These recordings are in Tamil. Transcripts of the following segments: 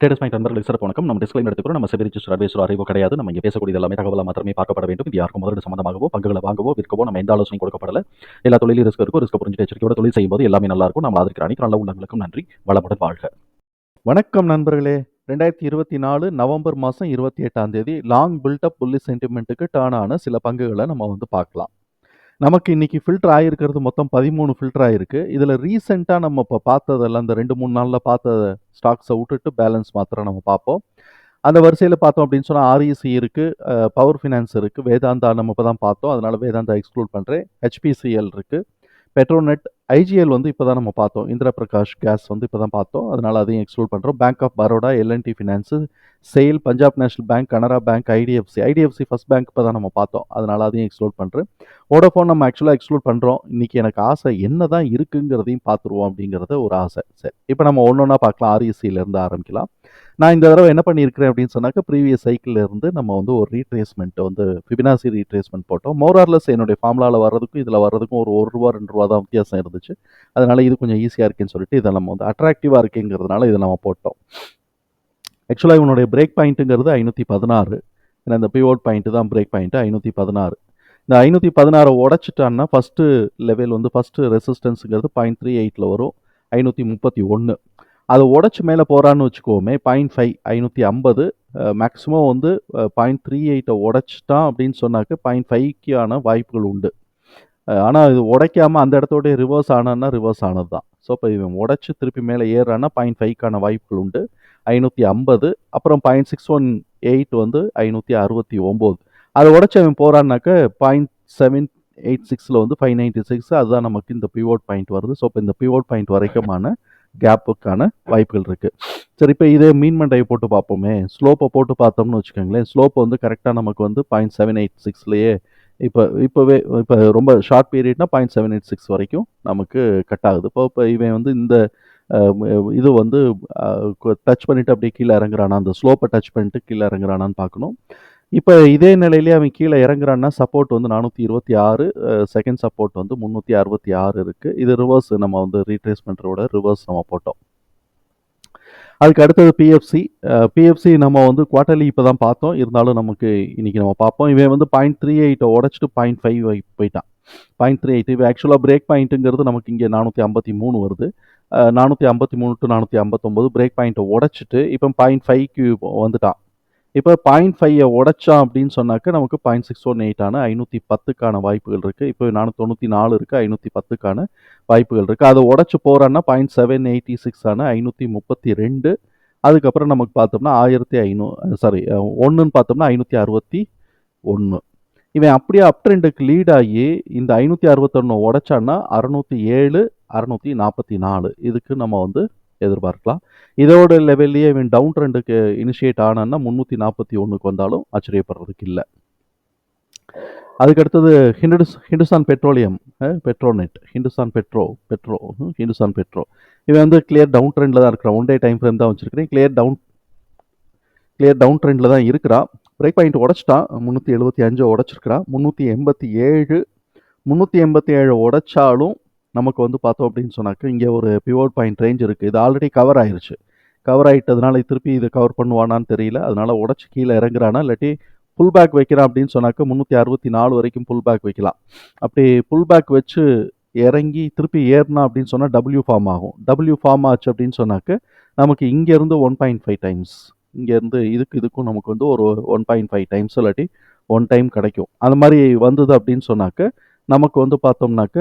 ட்ரேடர்ஸ் பாயிண்ட் நண்பர்களுக்கு சிறப்பு வணக்கம். நம்ம டிஸ்கிளைம் எடுத்துக்கிறோம் நம்ம செபி ரிஜிஸ்டர் அட்வைசர் அறிவோ கிடையாது. நம்ம இங்கே பேசக்கூடிய எல்லாமே தகவலாக மாத்திரமே பார்க்கப்பட வேண்டும். இது யாருக்கும் முதலீடு சம்பந்தமாகவோ பங்குகளை வாங்கவோ விற்கவோ நம்ம எந்த ஆலோசனை கொடுக்கப்படல. எல்லா தொழிலும் ரிஸ்க் இருக்கும் ரிஸ்க் புரிஞ்சு எச்சரிக்கையோட தொழில் செய்யும்போது எல்லாமே நல்லா இருக்கும். நம்ம ஆதரிக்கிற அனைத்து நல்ல உள்ளங்களுக்கும் நன்றி. வளமுடன் வாழ்க. வணக்கம் நண்பர்களே. ரெண்டாயிரத்தி இருபத்தி நாலு நவம்பர் மாதம் இருபத்தி எட்டாம் தேதி லாங் பில்டப் புள்ளி சென்டிமெண்ட்டுக்கு டேர்ன் ஆன சில பங்குகளை நம்ம வந்து பார்க்கலாம். நமக்கு இன்னைக்கு ஃபில்டர் ஆகிருக்கிறது மொத்தம் பதிமூணு ஃபில்டர் ஆகிருக்கு இதில் ரீசெண்டாக நம்ம இப்போ பார்த்ததெல்லாம் இந்த ரெண்டு மூணு நாளில் பார்த்த ஸ்டாக்ஸை விட்டுட்டு பேலன்ஸ் மாத்திரம் நம்ம பார்ப்போம். அந்த வரிசையில் பார்த்தோம் அப்படின்னு சொன்னால் ஆர்இசி இருக்குது பவர் ஃபினான்ஸ் இருக்குது வேதாந்தா நம்ம இப்போ தான் பார்த்தோம். அதனால் வேதாந்தா எக்ஸ்க்ளூட் பண்ணுறேன் ஹெச்பிசிஎல் இருக்குது பெட்ரோநெட் ஐஜிஎல் வந்து இப்போ தான் நம்ம பார்த்தோம். இந்திரா பிரகாஷ் கேஸ் வந்து இப்போ தான் பார்த்தோம். அதனால் அதையும் எக்ஸ்க்ளூட் பண்ணுறோம் bank of Baroda L and T finance செயல் Punjab national bank Canara bank IDFC IDFC first bank இப்போ தான் நம்ம பார்த்தோம். அதனால் அதையும் எக்ஸ்க்ளூட் பண்ணுறேன் ஓடோஃபோன் நம்ம ஆக்சுவலாக எக்ஸ்க்ளூட் பண்ணுறோம் இன்றைக்கி எனக்கு ஆசை என்ன தான் இருக்குங்கிறதையும் பார்த்துருவோம் அப்படிங்கிறது ஒரு ஆசை. சரி இப்போ நம்ம ஒன்று ஒன்றா பார்க்கலாம் ஆர்இசியிலேருந்து ஆரம்பிக்கலாம். நான் இந்த தடவை என்ன பண்ணியிருக்கிறேன் அப்படின்னு சொன்னாக்க ப்ரீவியஸ் சைக்கிளில் இருந்து நம்ம வந்து ஒரு ரீட்ரேஸ்மெண்ட் வந்து ஃபிபினாசி ரீட்ரேஸ்மெண்ட் போட்டோம். மோரார்லெஸ் என்னுடைய ஃபார்முலாவில் வர்றதுக்கும் இதில் வர்றதுக்கும் ஒரு ஒரு ரூபா ரெண்டு ரூபா தான் வித்தியாசம் இருந்துச்சு. அதனால் இது கொஞ்சம் ஈஸியாக இருக்குன்னு சொல்லிட்டு இதை நம்ம வந்து அட்ராக்டிவாக இருக்குங்கிறதுனால இதை நம்ம போட்டோம். ஆக்சுவலாக இவனுடைய பிரேக் பாயிண்ட்டுங்கிறது ஐநூற்றி பதினாறு. ஏன்னா இந்த பிவோட் பாயிண்ட்டு தான் பிரேக் பாயிண்ட்டு ஐநூற்றி பதினாறு. இந்த ஐநூற்றி பதினாறை உடச்சிட்டான்னா ஃபஸ்ட்டு லெவல் வந்து ஃபஸ்ட்டு ரெசிஸ்டன்ஸுங்கிறது பாயிண்ட் த்ரீ எயிட்டில் வரும். ஐநூற்றி முப்பத்தி ஒன்று அதை உடச்சி மேலே போகிறான்னு வச்சுக்கோமே பாயிண்ட் ஃபைவ் ஐநூற்றி ஐம்பது மேக்ஸிமம் வந்து பாயிண்ட் த்ரீ எயிட்டை உடச்சிட்டான் அப்படின்னு சொன்னாக்க பாயிண்ட் ஃபைவ்க்கான வாய்ப்புகள் உண்டு. ஆனால் இது உடைக்காமல் அந்த இடத்தோடய ரிவர்ஸ் ஆனான்னா ரிவர்ஸ் ஆனது தான் ஸோ இப்போ இவன் உடச்சி திருப்பி மேலே ஏறான்னா பாயிண்ட் ஃபைவ்க்கான வாய்ப்புகள் உண்டு. ஐநூற்றி ஐம்பது அப்புறம் பாயிண்ட் சிக்ஸ் ஒன் எயிட் வந்து ஐநூற்றி அறுபத்தி ஒம்பது. அதை உடச்சி அவன் போகிறான்னாக்க பாயிண்ட் செவன் எயிட் சிக்ஸில் வந்து ஃபைவ் நைன்ட்டி சிக்ஸ் அதுதான் நமக்கு இந்த பிவோட் பாயிண்ட் வருது. ஸோ இப்போ இந்த பிவோட் பாயிண்ட் வரைக்குமான கேப்புக்கான வாய்ப்புகள் இருக்குது சரி இப்போ இதே மீன் மண்டையை போட்டு பார்ப்போமே. ஸ்லோப்பை போட்டு பார்த்தோம்னு வச்சுக்கோங்களேன். ஸ்லோப் வந்து கரெக்டாக நமக்கு வந்து பாயிண்ட் செவன் எயிட் சிக்ஸ்லேயே இப்போ இப்போவே இப்போ ரொம்ப ஷார்ட் பீரியட்னா பாயிண்ட் செவன் எயிட் சிக்ஸ் வரைக்கும் நமக்கு கட் ஆகுது. இப்போ இப்போ இவன் வந்து இந்த இது வந்து டச் பண்ணிவிட்டு அப்படியே கீழே இறங்குறானா? அந்த ஸ்லோப்பை டச் பண்ணிட்டு கீழே இறங்குறானான்னு பார்க்கணும். இப்போ இதே நிலையிலே அவன் கீழே இறங்குறான்னா சப்போர்ட் வந்து நானூற்றி இருபத்தி ஆறு செகண்ட் சப்போர்ட் வந்து முந்நூற்றி அறுபத்தி ஆறு இருக்குது இது ரிவர்ஸ் நம்ம வந்து ரீட்ரேஸ்மெண்ட்டோட ரிவர்ஸ் நம்ம போட்டோம். அதுக்கு அடுத்தது பிஎஃப்சி பிஎஃப்சி நம்ம வந்து குவார்ட்டர்லி இப்போ தான் பார்த்தோம். இருந்தாலும் நமக்கு இன்றைக்கி நம்ம பார்ப்போம். இவன் வந்து பாயிண்ட் த்ரீ எயிட்டை உடச்சிட்டு பாயிண்ட் ஃபைவ் போயிட்டான். பாயிண்ட் த்ரீ எயிட் இவன் ஆக்சுவலாக பிரேக் பாயிண்ட்டுங்கிறது நமக்கு இங்கே நானூற்றி ஐம்பத்தி மூணு வருது. நானூற்றி ஐம்பத்தி மூணு டு நானூற்றி ஐம்பத்தொம்போது பிரேக் பாயிண்ட்டை உடச்சிட்டு இப்போ பாயிண்ட் ஃபைவ்க்கு வந்துட்டான். இப்போ பாயிண்ட் ஃபைவை உடைச்சான் அப்படின்னு சொன்னாக்க நமக்கு பாயிண்ட் சிக்ஸ் ஒன் எயிட்டான ஐநூற்றி பத்துக்கான வாய்ப்புகள் இருக்குது இப்போ நானூற்றி தொண்ணூற்றி நாலு இருக்குது ஐநூற்றி பத்துக்கான வாய்ப்புகள் இருக்குது அதை உடச்சி போகிறான்னா பாயிண்ட் செவன் எயிட்டி சிக்ஸான ஐநூற்றி முப்பத்தி ரெண்டு. அதுக்கப்புறம் நமக்கு பார்த்தோம்னா ஆயிரத்தி ஐநூ சாரி ஒன்றுன்னு பார்த்தோம்னா ஐநூற்றி அறுபத்தி ஒன்று இவன் அப்படியே அப் ட்ரெண்டுக்கு லீட் ஆகி இந்த ஐநூற்றி அறுபத்தொன்று உடைச்சான்னா அறநூற்றி ஏழு அறநூற்றி நாற்பத்தி நாலு. இதுக்கு நம்ம வந்து எதிர்பார்க்கலாம். இதோட லெவல்லையே இவன் டவுன் ட்ரெண்டுக்கு இனிஷியேட் ஆனான்னா முந்நூற்றி நாற்பத்தி ஒன்றுக்கு வந்தாலும் ஆச்சரியப்படுறதுக்கு இல்லை. அதுக்கடுத்தது ஹிண்டுஸ் Hindustan petroleum Petronet Hindustan petro petro Hindustan petro. இவன் வந்து கிளியர் டவுன் ட்ரெண்டில் தான் இருக்கிறான். ஒன் டே டைம் ஃப்ரேம் தான் வச்சுருக்கிறேன். கிளியர் டவுன் கிளியர் டவுன் ட்ரெண்டில் தான் இருக்கிறான். பிரேக் பாயிண்ட் உடச்சிட்டான். முந்நூற்றி எழுபத்தி அஞ்சு உடச்சிருக்கிறான். முந்நூற்றி எண்பத்தி ஏழு முந்நூற்றி எண்பத்தி ஏழு உடைச்சாலும் நமக்கு வந்து பார்த்தோம் அப்படின்னு சொன்னாக்க இங்கே ஒரு பிவோட் பாயிண்ட் ரேஞ்ச் இருக்குது இது ஆல்ரெடி கவர் ஆயிடுச்சு கவர் ஆகிட்டதுனால திருப்பி இதை கவர் பண்ணுவானான்னு தெரியல. அதனால் உடச்சி கீழே இறங்குறானா இல்லாட்டி புல் பேக் வைக்கிறான் அப்படின்னு சொன்னாக்க முந்நூற்றி அறுபத்தி நாலு வரைக்கும் புல் பேக் வைக்கலாம். அப்படி புல் பேக் வச்சு இறங்கி திருப்பி ஏறினா அப்படின்னு சொன்னால் டபிள்யூ ஃபார்ம் ஆகும். டபிள்யூ ஃபார்ம் ஆச்சு அப்படின்னு சொன்னாக்க நமக்கு இங்கேருந்து ஒன் பாயிண்ட் ஃபைவ் டைம்ஸ் இங்கேருந்து இதுக்கு இதுக்கும் நமக்கு வந்து ஒரு ஒன் பாயிண்ட் ஃபைவ் டைம்ஸ் இல்லாட்டி ஒன் டைம் கிடைக்கும். அந்த மாதிரி வந்தது அப்படின்னு சொன்னாக்க நமக்கு வந்து பார்த்தோம்னாக்க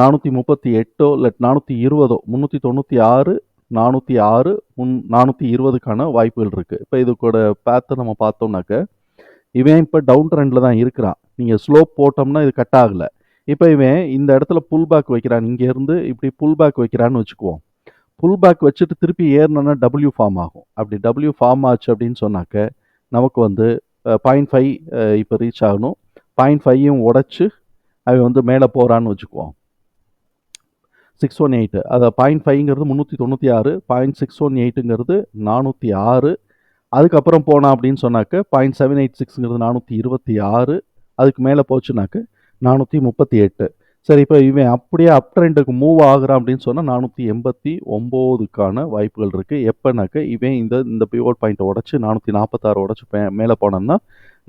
நானூற்றி முப்பத்தி எட்டோ இல்லை நானூற்றி இருபதோ முந்நூற்றி தொண்ணூற்றி ஆறு நானூற்றி ஆறு முன் நானூற்றி இருபதுக்கான வாய்ப்புகள் இருக்குது இப்போ இது கூட பேத்தை நம்ம பார்த்தோம்னாக்க இவன் இப்போ டவுன் ட்ரெண்டில் தான் இருக்கிறான். நீங்கள் ஸ்லோப் போட்டோம்னா இது கட் ஆகலை. இப்போ இவன் இந்த இடத்துல புல் பேக் வைக்கிறான். இங்கேருந்து இப்படி புல் பேக் வைக்கிறான்னு வச்சுக்குவோம். புல் பேக் வச்சுட்டு திருப்பி ஏறினோன்னா டபிள்யூ ஃபார்ம் ஆகும். அப்படி டபிள்யூ ஃபார்ம் ஆச்சு அப்படின்னு சொன்னாக்க நமக்கு வந்து பாயிண்ட் ஃபைவ் இப்போ ரீச் ஆகணும். பாயிண்ட் ஃபைவையும் உடச்சி அவன் வந்து மேலே போகிறான்னு வச்சுக்குவோம். சிக்ஸ் ஒன் எயிட்டு அதை பாயிண்ட் ஃபைவ்ங்கிறது முந்நூற்றி தொண்ணூற்றி ஆறு பாயிண்ட் சிக்ஸ் ஒன் எயிட்டுங்கிறது நானூற்றி ஆறு. அதுக்கப்புறம் போனால் அப்படின்னு சொன்னாக்க பாயிண்ட் செவன் எயிட் சிக்ஸுங்கிறது நானூற்றி இருபத்தி ஆறு. அதுக்கு மேலே போச்சுனாக்க நானூற்றி முப்பத்தி எட்டு. சரி இப்போ இவன் அப்படியே அப் ட்ரெண்டுக்கு மூவ் ஆகுறான் அப்படின்னு சொன்னால் நானூற்றி எண்பத்தி ஒம்போதுக்கான வாய்ப்புகள் இருக்குது எப்போனாக்க இவன் இந்த இந்த பிவோட் பாயிண்ட்டை உடச்சி நானூற்றி நாற்பத்தாறு உடச்சி மேலே போனோம்னா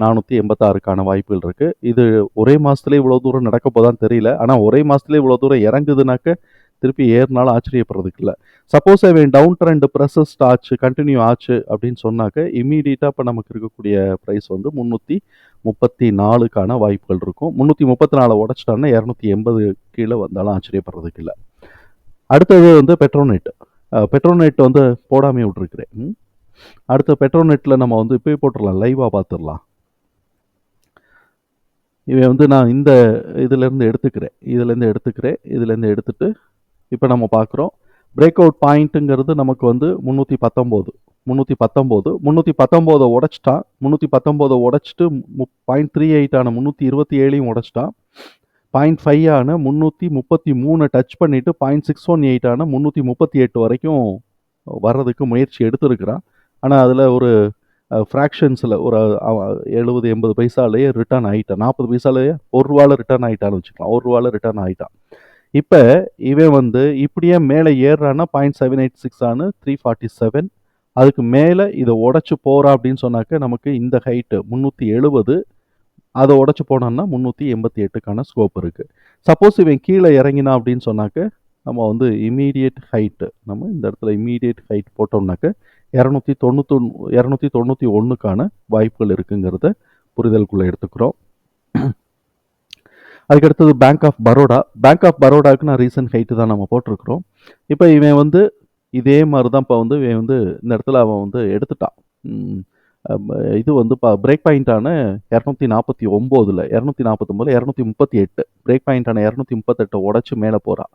நானூற்றி எண்பத்தாறுக்கான வாய்ப்புகள் இருக்குது இது ஒரே மாதத்துல இவ்வளோ தூரம் நடக்க போதான்னு தெரியல. ஆனால் ஒரே மாதத்துல இவ்வளோ தூரம் இறங்குதுனாக்க திருப்பி ஏறினாலும் ஆச்சரியப்படுறதுக்கு இல்லை. சப்போஸ் அவன் டவுன் ட்ரெண்ட் ப்ரெசஸ்ட் ஆச்சு கண்டினியூ ஆச்சு அப்படின்னு சொன்னாக்க இம்மீடியட்டாக இப்போ நமக்கு இருக்கக்கூடிய ப்ரைஸ் வந்து முந்நூற்றி முப்பத்தி நாலுக்கான வாய்ப்புகள் இருக்கும். முந்நூற்றி முப்பத்தி நாலு உடச்சிட்டான்னா இரநூத்தி எண்பது கீழே வந்தாலும் ஆச்சரியப்படுறதுக்கு இல்லை. அடுத்தது வந்து பெட்ரோநெட் பெட்ரோநெட் வந்து போடாமே விட்ருக்குறேன் அடுத்த பெட்ரோநெட்டில் நம்ம வந்து இப்போயே போட்டுடலாம். லைவாக பார்த்துடலாம். இவன் வந்து நான் இந்த இதுலேருந்து எடுத்துக்கிறேன். இதுலேருந்து எடுத்துக்கிறேன். இதுலேருந்து எடுத்துட்டு இப்போ நம்ம பார்க்குறோம் பிரேக் அவுட் பாயிண்ட்டுங்கிறது நமக்கு வந்து முந்நூற்றி பத்தொம்போது முந்நூற்றி பத்தொம்போது முந்நூற்றி பத்தொம்போதை உடச்சிட்டான். முந்நூற்றி பத்தொம்போதை உடச்சிட்டு மு பாயிண்ட் த்ரீ எயிட்டான முந்நூற்றி இருபத்தி ஏழையும் உடச்சிட்டான். பாயிண்ட் ஃபைவ் ஆன முந்நூற்றி முப்பத்தி மூணு டச் பண்ணிவிட்டு பாயிண்ட் சிக்ஸ் ஒன் எயிட் ஆன முந்நூற்றி முப்பத்தி எட்டு வரைக்கும் வர்றதுக்கு முயற்சி எடுத்திருக்கிறான். ஆனால் அதில் ஒரு ஃப்ராக்ஷன்ஸில் ஒரு எழுபது எண்பது பைசாலேயே ரிட்டர்ன் ஆகிட்டான் நாற்பது பைசாலேயே ஒரு ரூபாவில் ரிட்டர்ன் ஆகிட்டான்னு வச்சுக்கலாம். ஒரு ரூபாவில் ரிட்டர்ன் ஆகிட்டான் இப்போ இவன் வந்து இப்படியே மேலே ஏறுறான்னா பாயிண்ட் செவன் எயிட் சிக்ஸ் ஆனு த்ரீ ஃபார்ட்டி செவன் அதுக்கு மேலே இதை உடச்சி போகிறா அப்படின்னு சொன்னாக்க நமக்கு இந்த ஹைட்டு முந்நூற்றி எழுபது. அதை உடச்சி போனோம்னா முந்நூற்றி எண்பத்தி எட்டுக்கான ஸ்கோப் இருக்குது சப்போஸ் இவன் கீழே இறங்கினா அப்படின்னு சொன்னாக்க நம்ம வந்து இமீடியட் ஹைட்டு நம்ம இந்த இடத்துல இமீடியட் ஹைட் போட்டோம்னாக்க இரநூத்தி தொண்ணூத்தொ இரநூத்தி தொண்ணூற்றி ஒன்றுக்கான வாய்ப்புகள் இருக்குங்கிறத புரிதலுக்குள்ளே எடுத்துக்கிறோம். அதுக்கடுத்தது bank of Baroda bank of பரோடாவுக்கு நான் ரீசன்ட் ஹைட்டு தான் நம்ம போட்டிருக்கிறோம். இப்போ இவன் வந்து இதே மாதிரி தான் இப்போ வந்து இவன் வந்து இந்த இடத்துல அவன் வந்து எடுத்துட்டான். இது வந்து இப்போ பிரேக் பாயிண்டான இரநூத்தி நாற்பத்தி ஒம்போதில் இரநூத்தி நாற்பத்தொம்போதில் இரநூத்தி முப்பத்தி எட்டு. பிரேக் பாயிண்டான இரநூத்தி முப்பத்தெட்டை உடச்சி மேலே போகிறான்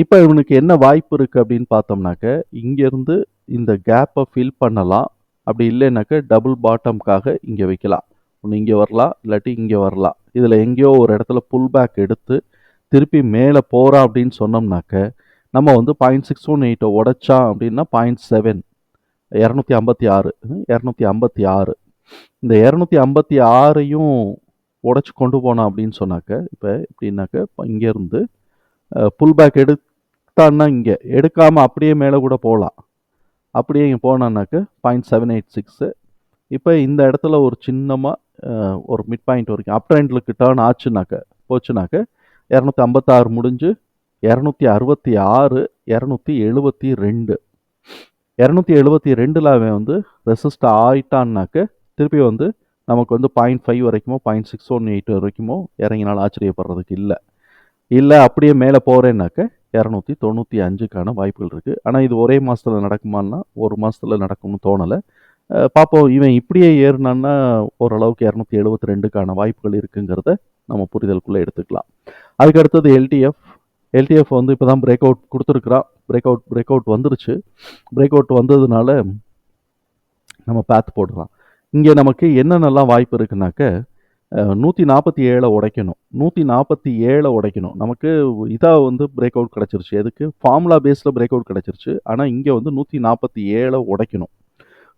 இப்போ இவனுக்கு என்ன வாய்ப்பு இருக்குது அப்படின்னு பார்த்தோம்னாக்க இங்கேருந்து இந்த கேப்பை ஃபில் பண்ணலாம். அப்படி இல்லைனாக்க டபுள் பாட்டம்காக இங்கே வைக்கலாம். ஒன்று இங்கே வரலாம் இல்லாட்டி இங்கே வரலாம். இதில் எங்கேயோ ஒரு இடத்துல புல் பேக் எடுத்து திருப்பி மேலே போகிறா அப்படின்னு சொன்னோம்னாக்க நம்ம வந்து பாயிண்ட் சிக்ஸ் ஒன் எயிட்டை உடைச்சா அப்படின்னா பாயிண்ட் செவன் இரநூத்தி ஐம்பத்தி ஆறு. இரநூத்தி ஐம்பத்தி ஆறு. இந்த இரநூத்தி ஐம்பத்தி ஆறையும் உடச்சி கொண்டு போனோம் அப்படின்னு சொன்னாக்க இப்போ எப்படின்னாக்க இப்போ இங்கேருந்து புல் பேக் எடுத்தான்னா இங்கே. எடுக்காமல் அப்படியே மேலே கூட போகலாம் அப்படியே இங்கே போனான்னாக்க பாயிண்ட் செவன் எயிட் சிக்ஸு இப்போ இந்த இடத்துல ஒரு சின்னமாக ஒரு மிட் பாயிண்ட் வரைக்கும் அப் ட்ரெண்ட்லுக்கு டேர்ன் ஆச்சுனாக்க போச்சுனாக்க இரநூத்தி ஐம்பத்தாறு முடிஞ்சு இரநூத்தி அறுபத்தி ஆறு இரநூத்தி எழுபத்தி ரெண்டு. இரநூத்தி எழுபத்தி ரெண்டில் அவன் வந்து ரெசிஸ்ட் ஆயிட்டான்னாக்க திருப்பி வந்து நமக்கு வந்து பாயிண்ட் ஃபைவ் வரைக்குமோ பாயிண்ட் சிக்ஸ் ஒன் எயிட் வரைக்குமோ இறங்கினாலும் ஆச்சரியப்படுறதுக்கு இல்லை. இல்லை அப்படியே மேலே போகிறேன்னாக்க இரநூத்தி தொண்ணூற்றி அஞ்சுக்கான வாய்ப்புகள் இருக்குது ஆனால் இது ஒரே மாதத்தில் நடக்குமான்னா ஒரு மாதத்தில் நடக்கும்னு தோணலை. பார்ப்போம் இவன் இப்படியே ஏறினான்னா ஓரளவுக்கு இரநூத்தி எழுபத்தி ரெண்டுக்கான வாய்ப்புகள் இருக்குங்கிறத நம்ம புரிதலுக்குள்ளே எடுத்துக்கலாம். அதுக்கு அடுத்தது எல்டிஎஃப் எல்டிஎஃப் வந்து இப்போ தான் பிரேக் அவுட் கொடுத்துருக்குறான் பிரேக் அவுட் பிரேக் அவுட் வந்துருச்சு. பிரேக் அவுட் வந்ததுனால நம்ம பேத் போடலாம். இங்கே நமக்கு என்னென்னலாம் வாய்ப்பு இருக்குனாக்க நூற்றி நாற்பத்தி ஏழை உடைக்கணும். நூற்றி நாற்பத்தி ஏழை உடைக்கணும். நமக்கு இதாக வந்து பிரேக் அவுட் கிடச்சிருச்சு. எதுக்கு? ஃபார்முலா பேஸில் பிரேக் அவுட் கிடச்சிருச்சு. ஆனால் இங்கே வந்து நூற்றி நாற்பத்தி ஏழை உடைக்கணும்.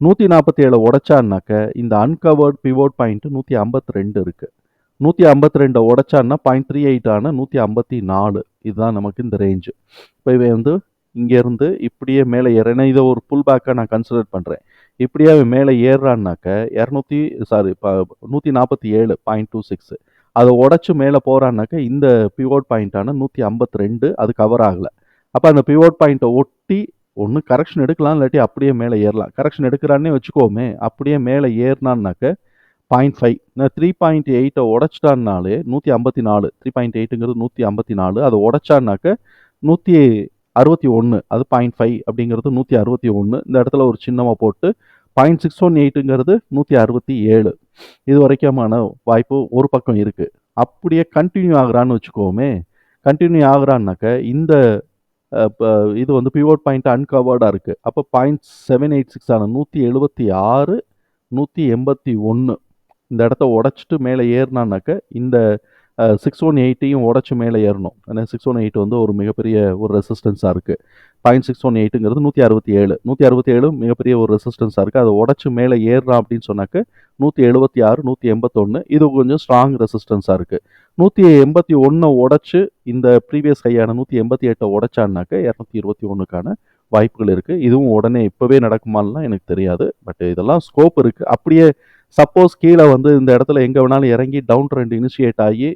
நூற்றி நாற்பத்தி ஏழை உடைச்சான்னாக்க இந்த அன்கவர்ட் பிவோட் பாயிண்ட்டு நூற்றி ஐம்பத்தி ரெண்டு இருக்குது நூற்றி ஐம்பத்தி ரெண்டை உடைச்சான்னா பாயிண்ட் த்ரீ எயிட் நூற்றி ஐம்பத்தி நாலு இதுதான் நமக்கு இந்த ரேஞ்சு இப்போ இவன் வந்து இங்கேருந்து இப்படியே மேலே ஏறினா இதை ஒரு புல் பேக்காக நான் கன்சிடர் பண்ணுறேன் இப்படியே அவன் மேலே ஏறுறான்னாக்க இரநூத்தி சாரி இப்போ நூற்றி நாற்பத்தி ஏழு பாயிண்ட் டூ சிக்ஸு அதை உடச்சி மேலே போகிறான்னாக்க இந்த பிவோட் பாயிண்ட்டான நூற்றி ஐம்பத்தி ரெண்டு அது கவர் ஆகலை. அப்போ அந்த பிவோட் பாயிண்ட்டை ஒட்டி ஒன்று கரெக்ஷன் எடுக்கலாம் இல்லாட்டி அப்படியே மேலே ஏறலாம். கரெக்ஷன் எடுக்கிறான்னே வச்சுக்கோமே அப்படியே மேலே ஏறினான்னாக்க பாயிண்ட் ஃபைவ் நான் த்ரீ பாயிண்ட் எயிட்டை உடச்சிட்டான்னாலே நூற்றி ஐம்பத்தி நாலு. த்ரீ பாயிண்ட் எயிட்டுங்கிறது நூற்றி ஐம்பத்தி நாலு. அதை உடச்சான்னாக்க நூற்றி அறுபத்தி ஒன்று அது பாயிண்ட் ஃபைவ் அப்படிங்கிறது நூற்றி அறுபத்தி ஒன்று இந்த இடத்துல ஒரு சின்னமாக போட்டு பாயிண்ட் சிக்ஸ் ஒன் எயிட்டுங்கிறது நூற்றி அறுபத்தி ஏழு. இது வரைக்குமான வாய்ப்பு ஒரு பக்கம் இருக்குது அப்படியே கண்டினியூ ஆகுறான்னு வச்சுக்கோமே கண்டினியூ ஆகுறான்னாக்க இந்த இது வந்து பிவோட் பாயிண்ட் அன்கவர்டாக இருக்குது அப்போ பாயிண்ட் செவன் எயிட் சிக்ஸ் ஆன நூற்றி எழுபத்தி ஆறு நூற்றி எண்பத்தி ஒன்று இந்த இடத்த உடச்சிட்டு மேலே ஏறினான்னாக்க இந்த சிக்ஸ் ஒன் எயிட்டையும் உடச்சி மேலே ஏறணும். ஏன்னா சிக்ஸ் ஒன் எயிட் வந்து ஒரு மிகப்பெரிய ஒரு ரெசிஸ்டன்ஸாக இருக்குது பாயிண்ட் சிக்ஸ் ஒன் எயிட்டுங்கிறது நூற்றி அறுபத்தி ஏழு. நூற்றி அறுபத்தி ஏழு மிகப்பெரிய ஒரு ரெசிஸ்டன்ஸாக இருக்குது அதை உடச்சி மேலே ஏறுறான் அப்படின்னு சொன்னாக்க நூற்றி எழுபத்தி ஆறு நூற்றி எண்பத்தொன்று இது கொஞ்சம் ஸ்ட்ராங் ரெசிஸ்டன்ஸாக இருக்குது நூற்றி எண்பத்தி ஒன்றை உடச்சி இந்த ப்ரீவியஸ் ஹையான நூற்றி எண்பத்தி எட்டை உடச்சான்னாக்க இரநூத்தி இருபத்தி ஒன்றுக்கான வாய்ப்புகள் இருக்குது இதுவும் உடனே இப்போவே நடக்குமான்லாம் எனக்கு தெரியாது. பட் இதெல்லாம் ஸ்கோப் இருக்குது அப்படியே சப்போஸ் கீழே வந்து இந்த இடத்துல எங்கே வேணாலும் இறங்கி டவுன் ட்ரெண்ட் இனிஷியேட் ஆகி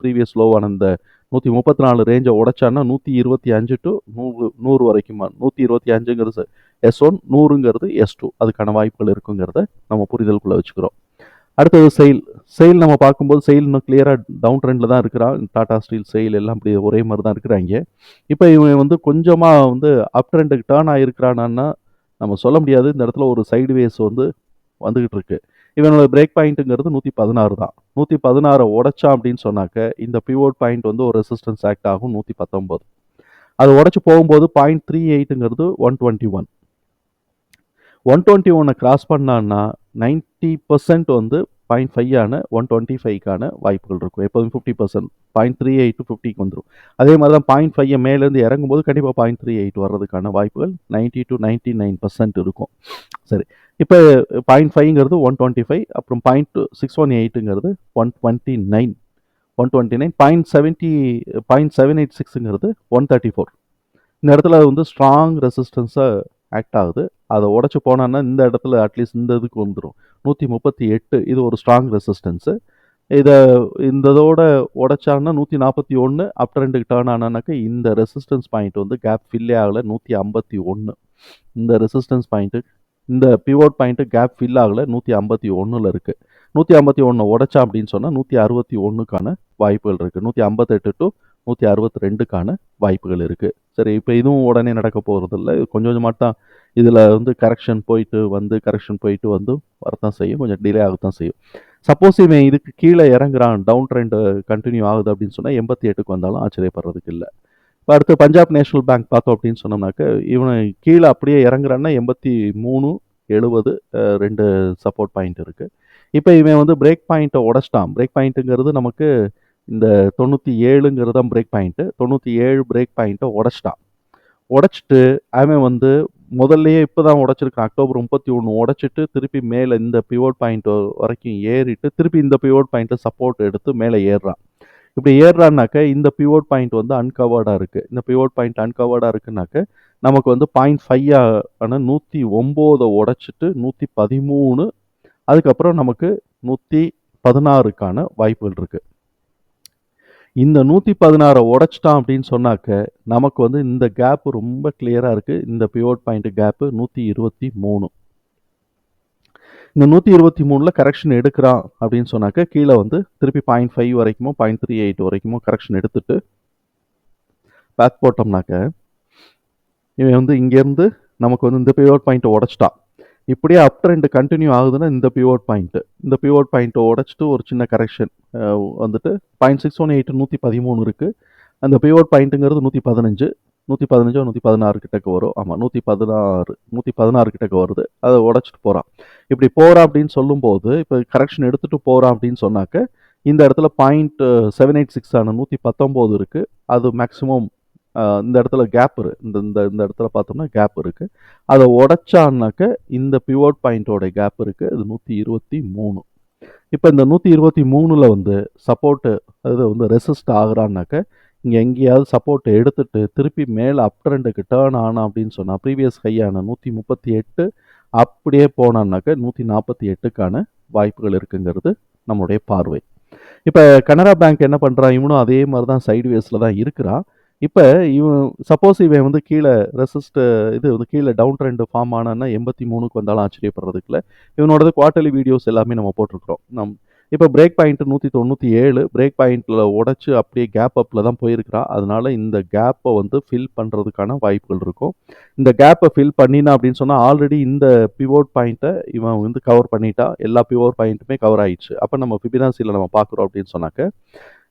ப்ரீவியஸ் லோவான இந்த நூற்றி முப்பத்தி நாலு ரேஞ்சை உடைச்சான்னா நூற்றி இருபத்தி அஞ்சு டு நூறு நூறு வரைக்குமா? நூற்றி இருபத்தி அஞ்சுங்கிறது எஸ் ஒன் நூறுங்கிறது எஸ் டூ அதுக்கான வாய்ப்புகள் இருக்குங்கிறத நம்ம புரிதலுக்குள்ளே வச்சுக்கிறோம். அடுத்தது செயில் செயில் நம்ம பார்க்கும்போது செயில் இன்னும் கிளியராக டவுன் ட்ரெண்டில் தான் இருக்கிறான். டாடா ஸ்டீல் செயில் எல்லாம் அப்படி ஒரே மாதிரி தான் இருக்கிறாங்க. இப்போ இவன் வந்து கொஞ்சமாக வந்து அப் ட்ரெண்டுக்கு டேர்ன் ஆகிருக்கிறானான்னா நம்ம சொல்ல முடியாது. இந்த இடத்துல ஒரு சைடு வேஸ் வந்து வந்துக்கிட்டு இருக்குது இவனோட பிரேக் பாயிண்ட்டுங்கிறது நூற்றி பதினாறு தான். நூற்றி பதினாறை உடைச்சான் அப்படின்னு சொன்னாக்க இந்த பிவோட் பாயிண்ட் வந்து ஒரு ரெசிஸ்டன்ஸ் ஆக்ட் ஆகும் நூற்றி பத்தொம்போது. அது உடச்சி போகும்போது point three எயிட்டுங்கிறது one twenty one one twenty ஒன்னை கிராஸ் பண்ணான்னா நைன்ட்டி பர்சன்ட் வந்து பாயிண்ட் ஃபைவ் ஒன் டுவெண்ட்டி ஃபைவ்க்கான வாய்ப்புகள் இருக்கும். எப்போதும் fifty percent point three eight ஃபிஃப்டிக்கு வந்துடும் அதே மாதிரி தான் பாயிண்ட் ஃபைவ் மேலேருந்து இறங்கும்போது கண்டிப்பாக பாயிண்ட் த்ரீ எயிட் வர்றதுக்கான வாய்ப்புகள் ninety to ninety nine percent இருக்கும். சரி. இப்போ பாயிண்ட் ஃபைவ்ங்கிறது ஒன் டுவெண்ட்டி ஃபைவ் அப்புறம் point six one எயிட்டுங்கிறது one twenty nine one twenty nine point seventy point seven eight சிக்ஸுங்கிறது one thirty four இந்த இடத்துல வந்து ஸ்ட்ராங் ரெசிஸ்டன்ஸாக ஆக்ட் ஆகுது. அதை உடச்சி போனான்னா இந்த இடத்துல அட்லீஸ்ட் இந்த இதுக்கு வந்துடும் நூற்றி முப்பத்தி எட்டு இது ஒரு ஸ்ட்ராங் ரெசிஸ்டன்ஸு இதை இந்த இதோட உடைச்சாங்கன்னா நூற்றி நாற்பத்தி ஒன்று அப் ட்ரெண்டுக்கு டேர்ன் ஆனானாக்கா இந்த ரெசிஸ்டன்ஸ் பாயிண்ட் வந்து கேப் ஃபில்லே ஆகலை நூற்றி ஐம்பத்தி ஒன்று இந்த ரெசிஸ்டன்ஸ் பாயிண்ட்டு இந்த பிவோட் பாயிண்ட்டு கேப் ஃபில் ஆகலை நூற்றி ஐம்பத்தி ஒன்றில் இருக்குது நூற்றி ஐம்பத்தி ஒன்று உடைச்சா அப்படின்னு சொன்னால் நூற்றி அறுபத்தி ஒன்றுக்கான வாய்ப்புகள் இருக்குது நூற்றி ஐம்பத்தெட்டு டு நூற்றி அறுபத்தி ரெண்டுக்கான வாய்ப்புகள் இருக்குது சரி இப்போ இதுவும் உடனே நடக்க போகிறதில்ல கொஞ்சம் கொஞ்சமாக தான் இதில் வந்து கரெக்ஷன் போயிட்டு வந்து கரெக்ஷன் போயிட்டு வந்து வரத்தான் செய்யும். கொஞ்சம் டிலே ஆகத்தான் செய்யும். சப்போஸ் இவன் இதுக்கு கீழே இறங்குறான் டவுன் ட்ரெண்டு கண்டினியூ ஆகுது அப்படின்னு சொன்னால் எண்பத்தி எட்டுக்கு வந்தாலும் ஆச்சரியப்படுறதுக்கு இல்லை. இப்போ அடுத்து பஞ்சாப் நேஷனல் பேங்க் பார்த்தோம் அப்படின்னு சொன்னோம்னாக்க இவனை கீழே அப்படியே இறங்குறான்னா எண்பத்தி மூணு எழுபது ரெண்டு சப்போர்ட் பாயிண்ட் இருக்குது இப்போ இவன் வந்து பிரேக் பாயிண்ட்டை உடச்சிட்டான். பிரேக் பாயிண்ட்டுங்கிறது நமக்கு இந்த தொண்ணூற்றி ஏழுங்கிறது தான் பிரேக் பாயிண்ட்டு தொண்ணூற்றி ஏழு பிரேக் பாயிண்ட்டை உடச்சிட்டான். உடச்சிட்டு அவன் வந்து முதல்லையே இப்போ தான் உடச்சிருக்கான். அக்டோபர் முப்பத்தி ஒன்று உடச்சிட்டு திருப்பி மேலே இந்த பிவோட் பாயிண்ட் வரைக்கும் ஏறிட்டு திருப்பி இந்த பிவோட் பாயிண்ட்டை சப்போர்ட் எடுத்து மேலே ஏறுறான். இப்படி ஏறுறான்னாக்க இந்த பிவோட் பாயிண்ட் வந்து அன்கவர்டாக இருக்குது இந்த பிவோட் பாயிண்ட் அன்கவர்டாக இருக்குனாக்க நமக்கு வந்து பாயிண்ட் ஃபைவ் ஆனால் நூற்றி ஒம்போதை உடச்சிட்டு நூற்றி பதிமூணு அதுக்கப்புறம் நமக்கு நூற்றி பதினாறுக்கான வாய்ப்புகள் இருக்குது இந்த நூற்றி பதினாறை உடச்சிட்டான் அப்படின்னு சொன்னாக்க நமக்கு வந்து இந்த கேப்பு ரொம்ப கிளியராக இருக்குது இந்த பிவோட் பாயிண்ட் கேப்பு நூற்றி இருபத்தி மூணு இந்த நூற்றி இருபத்தி மூணில் கரெக்ஷன் எடுக்கிறான் அப்படின்னு சொன்னாக்க கீழே வந்து திருப்பி பாயிண்ட் ஃபைவ் வரைக்குமோ பாயிண்ட் த்ரீ எயிட் வரைக்குமோ கரெக்ஷன் எடுத்துட்டு பேக் போட்டோம்னாக்க இவன் வந்து இங்கேருந்து நமக்கு வந்து இந்த பிவோட் பாயிண்ட்டை உடச்சிட்டான். இப்படியே அப் ட்ரெண்ட் கண்டினியூ ஆகுதுன்னா இந்த பிவோட் பாயிண்ட்டு இந்த பிவோட் பாயிண்ட்டை உடச்சிட்டு ஒரு சின்ன கரெக்ஷன் வந்துட்டு பாயிண்ட் சிக்ஸ் ஒன் எயிட் நூற்றி பதிமூணு இருக்குது அந்த பிவோட் பாயிண்ட்டுங்கிறது நூற்றி பதினஞ்சு நூற்றி பதினஞ்சோ நூற்றி பதினாறு கிட்டக்கு வரும். ஆமாம் நூற்றி பதினாறு நூற்றி பதினாறு கிட்டக்கு வருது. அதை உடச்சிட்டு போகிறான் இப்படி போகிறான் அப்படின்னு சொல்லும்போது இப்போ கரெக்ஷன் எடுத்துகிட்டு போகிறான் அப்படின்னு சொன்னாக்க இந்த இடத்துல பாயிண்ட் செவன் எயிட் சிக்ஸ் ஆன நூற்றி பத்தொம்போது இருக்குது அது மேக்ஸிமம் இந்த இடத்துல கேப் இரு. இந்த இந்த இந்த இடத்துல பார்த்தோம்னா கேப் இருக்குது அதை உடச்சான்னாக்க இந்த பிவோட் பாயிண்ட்டோட கேப் இருக்குது அது நூற்றி இருபத்தி மூணு. இப்போ இந்த நூற்றி இருபத்தி மூணில் வந்து சப்போர்ட்டு அது வந்து ரெசிஸ்ட் ஆகுறான்னாக்க இங்கே எங்கேயாவது சப்போர்ட்டை எடுத்துட்டு திருப்பி மேலே அப் ட்ரெண்டுக்கு டேர்ன் ஆனா அப்படின்னு சொன்னால் ப்ரீவியஸ் ஹையான நூற்றி முப்பத்தி எட்டு அப்படியே போனான்னாக்க நூற்றி நாற்பத்தி எட்டுக்கான வாய்ப்புகள் இருக்குங்கிறது நம்மளுடைய பார்வை. இப்போ கனரா பேங்க் என்ன பண்ணுறான் இவனும் அதே மாதிரி தான் சைடு வேஸில் தான் இருக்கிறான். இப்போ இவன் சப்போஸ் இவன் வந்து கீழே ரெசிஸ்ட் இது வந்து கீழே டவுன் ட்ரெண்ட் ஃபார்ம் ஆனான்னா எண்பத்தி மூணுக்கு வந்தாலும் ஆச்சரியப்படுறதுக்குல இவனோடது குவார்ட்டர்லி வீடியோஸ் எல்லாமே நம்ம போட்டிருக்கிறோம். நம் இப்போ பிரேக் பாயிண்ட் நூற்றி தொண்ணூற்றி ஏழு பிரேக் பாயிண்ட்டில் உடச்சி அப்படியே கேப் அப்பில் தான் போயிருக்கிறான். அதனால இந்த கேப்பை வந்து ஃபில் பண்ணுறதுக்கான வாய்ப்புகள் இருக்கும். இந்த கேப்பை ஃபில் பண்ணினா அப்படின்னு சொன்னால் ஆல்ரெடி இந்த பிவோட் பாயிண்ட்டை இவன் வந்து கவர் பண்ணிட்டா எல்லா பிவோட் பாயிண்ட்டுமே கவர் ஆயிடுச்சு. அப்போ நம்ம ஃபிபினாசியில் நம்ம பார்க்குறோம் அப்படின்னு சொன்னாக்க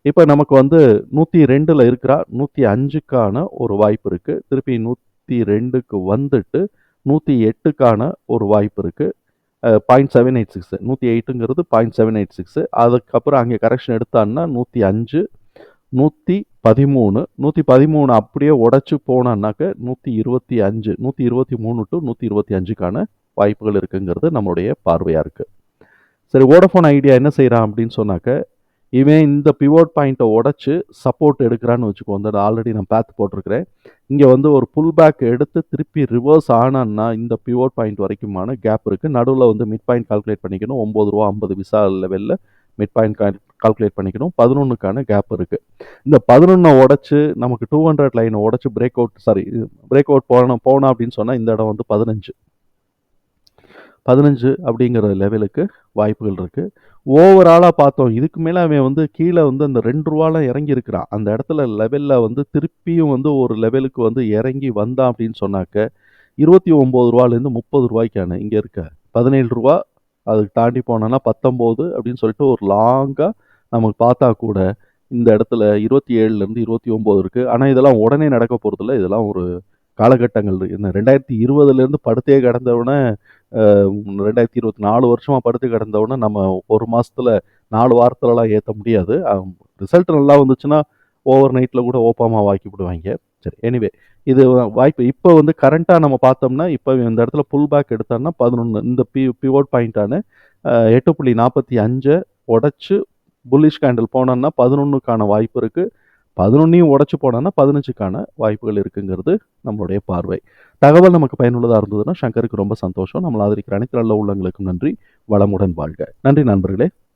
இப்போ நமக்கு வந்து நூற்றி ரெண்டில் இருக்கிறா நூற்றி அஞ்சுக்கான ஒரு வாய்ப்பு இருக்குது திருப்பி நூற்றி ரெண்டுக்கு வந்துட்டு நூற்றி எட்டுக்கான ஒரு வாய்ப்பு இருக்குது பாயிண்ட் செவன் எயிட் சிக்ஸு நூற்றி எயிட்டுங்கிறது பாயிண்ட் செவன் எயிட் சிக்ஸு அதுக்கப்புறம் அங்கே கரெக்ஷன் எடுத்தான்னா நூற்றி அஞ்சு நூற்றி பதிமூணு. நூற்றி பதிமூணு அப்படியே உடச்சி போனான்னாக்க நூற்றி இருபத்தி அஞ்சு நூற்றி இருபத்தி மூணு டு நூற்றி இருபத்தி அஞ்சுக்கான வாய்ப்புகள் இருக்குங்கிறது நம்மளுடைய பார்வையாக இருக்குது சரி வோடஃபோன் ஐடியா என்ன செய்கிறான் அப்படின்னு சொன்னாக்க இவன் இந்த பிவோட் பாயிண்ட்டை உடச்சி சப்போர்ட் எடுக்கிறான்னு வச்சுக்கோ. வந்து ஆல்ரெடி நான் பார்த்து போட்டிருக்கிறேன். இங்கே வந்து ஒரு புல் பேக் எடுத்து திருப்பி ரிவர்ஸ் ஆனான்னா இந்த பிவோட் பாயிண்ட் வரைக்குமான கேப் இருக்குது நடுவில் வந்து மிட் பாயிண்ட் கால்குலேட் பண்ணிக்கணும். ஒம்பது ரூபா ஐம்பது விசா லெவலில் மிட் பாயிண்ட் கால்குலேட் பண்ணிக்கணும். பதினொன்றுக்கான கேப் இருக்குது இந்த பதினொன்றை உடச்சி நமக்கு டூ ஹண்ட்ரட் லைனை உடச்சி break out sorry break out போன போனோம் அப்படின்னு சொன்னால் இந்த இடம் வந்து பதினஞ்சு. பதினஞ்சு அப்படிங்கிற லெவலுக்கு வாய்ப்புகள் இருக்குது ஓவராலாக பார்த்தோம் இதுக்கு மேலே அவன் வந்து கீழே வந்து அந்த ரெண்டு ரூபாலாம் இறங்கி இருக்கிறான் அந்த இடத்துல லெவலில் வந்து திருப்பியும் வந்து ஒரு லெவலுக்கு வந்து இறங்கி வந்தான் அப்படின்னு சொன்னாக்க இருபத்தி ஒம்பது ரூபாலேருந்து முப்பது ரூபாய்க்கான இங்கே இருக்க பதினேழு ரூபா அதுக்கு தாண்டி போனோன்னா பத்தொம்போது அப்படின்னு சொல்லிட்டு ஒரு லாங்காக நமக்கு பார்த்தா கூட இந்த இடத்துல இருபத்தி ஏழுலேருந்து இருபத்தி ஒம்பது இருக்குது ஆனால் இதெல்லாம் உடனே நடக்க போகிறதில்ல இதெல்லாம் ஒரு காலகட்டங்கள் இந்த ரெண்டாயிரத்தி இருபதுலேருந்து படுத்தே கிடந்தவுடனே ரெண்டாயிரத்தி இருபத்தி நாலு வருஷமாக படுத்து கிடந்தவுடனே நம்ம ஒரு மாதத்தில் நாலு வாரத்துலலாம் ஏற்ற முடியாது. ரிசல்ட் நல்லா வந்துச்சுன்னா ஓவர் நைட்டில் கூட ஓப்பாமா வாக்கி விடுவாங்க. சரி எனிவே இது வாய்ப்பு இப்போ வந்து கரண்ட்டாக நம்ம பார்த்தோம்னா இப்போ இந்த இடத்துல புல் பேக் எடுத்தோம்னா பதினொன்று இந்த பி பிவோட் பாயிண்ட்டான எட்டு புள்ளி நாற்பத்தி அஞ்சை உடச்சி புல்லிஷ் கேண்டில் போனோன்னா பதினொன்றுக்கான வாய்ப்பு இருக்குது பதினொன்னையும் உடச்சி போனோன்னா பதினஞ்சுக்கான வாய்ப்புகள் இருக்குங்கிறது நம்மளுடைய பார்வை. தகவல் நமக்கு பயனுள்ளதாக இருந்ததுன்னா சங்கருக்கு ரொம்ப சந்தோஷம். நம்மளை ஆதரிக்கிற அனைத்து நல்ல உள்ளங்களுக்கும் நன்றி. வளமுடன் வாழ்க. நன்றி நண்பர்களே.